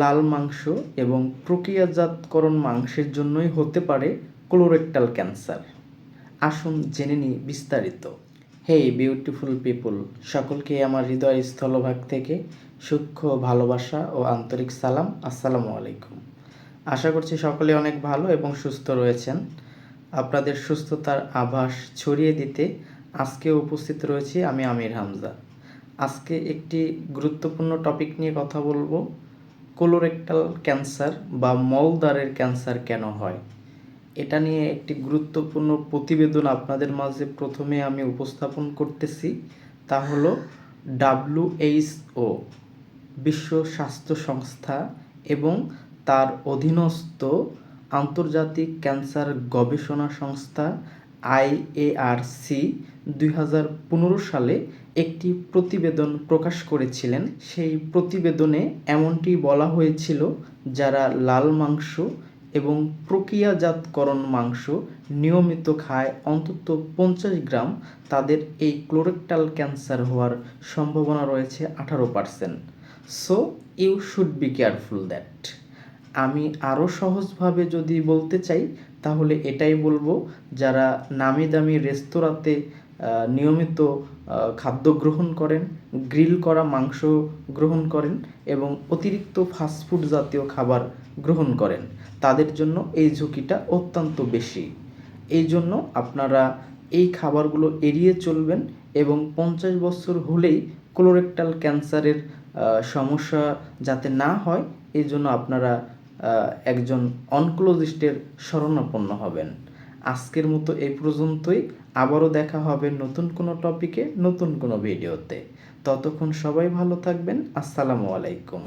লাল মাংস এবং প্রক্রিয়াজাতকরণ মাংসের জন্যই হতে পারে কোলোরেক্টাল ক্যান্সার আসুন জেনে নিই বিস্তারিত। হেই বিউটিফুল পিপুল সকলকে আমার হৃদয় স্থলভাগ থেকে সূক্ষ্ম ভালোবাসা ও আন্তরিক সালাম, আসসালামু আলাইকুম। আশা করছি সকলে অনেক ভালো এবং সুস্থ রয়েছেন। আপনাদের সুস্থতার আভাস ছড়িয়ে দিতে আজকে উপস্থিত রয়েছি আমি আমির হামজা। আজকে একটি গুরুত্বপূর্ণ টপিক নিয়ে কথা বলব। কোলোরেক্টাল ক্যান্সার বা মলদ্বারের ক্যান্সার কেন হয়? এটা নিয়ে একটি গুরুত্বপূর্ণ প্রতিবেদন আপনাদের মাঝে প্রথমে আমি উপস্থাপন করতেছি, তা হলো ডাব্লিউএইচও বিশ্ব স্বাস্থ্য সংস্থা এবং তার অধীনস্থ আন্তর্জাতিক ক্যান্সার গবেষণা সংস্থা আইএআরসি দুই হাজার পনেরো সালে একটি প্রতিবেদন প্রকাশ করেছিলেন। সেই প্রতিবেদনে এমনটি বলা হয়েছিল, যারা লাল মাংস এবং প্রক্রিয়াজাতকরণ মাংস নিয়মিত খায় অন্তত পঞ্চাশ গ্রাম, তাদের এই ক্লোরেক্টাল ক্যান্সার হওয়ার সম্ভাবনা রয়েছে আঠারো percent. So, you should be careful that. আমি আরও সহজভাবে যদি বলতে চাই, তাহলে এটাই বলব, যারা নামি দামি রেস্তোরাঁতে নিয়মিত খাদ্য গ্রহণ করেন, গ্রিল করা মাংস গ্রহণ করেন এবং অতিরিক্ত ফাস্টফুড জাতীয় খাবার গ্রহণ করেন, তাদের জন্য এই ঝুঁকিটা অত্যন্ত বেশি। এই জন্য আপনারা এই খাবারগুলো এড়িয়ে চলবেন এবং পঞ্চাশ বছর হলেই কোলোরেক্টাল ক্যান্সারের সমস্যা যাতে না হয়, এই জন্য আপনারা একজন অনকোলজিস্টের শরণাপন্ন হবেন। আজকের মতো এই পর্যন্তই। আবারও দেখা হবে নতুন কোনো টপিকে, নতুন কোনো ভিডিওতে। ততক্ষণ সবাই ভালো থাকবেন। আসসালামু আলাইকুম।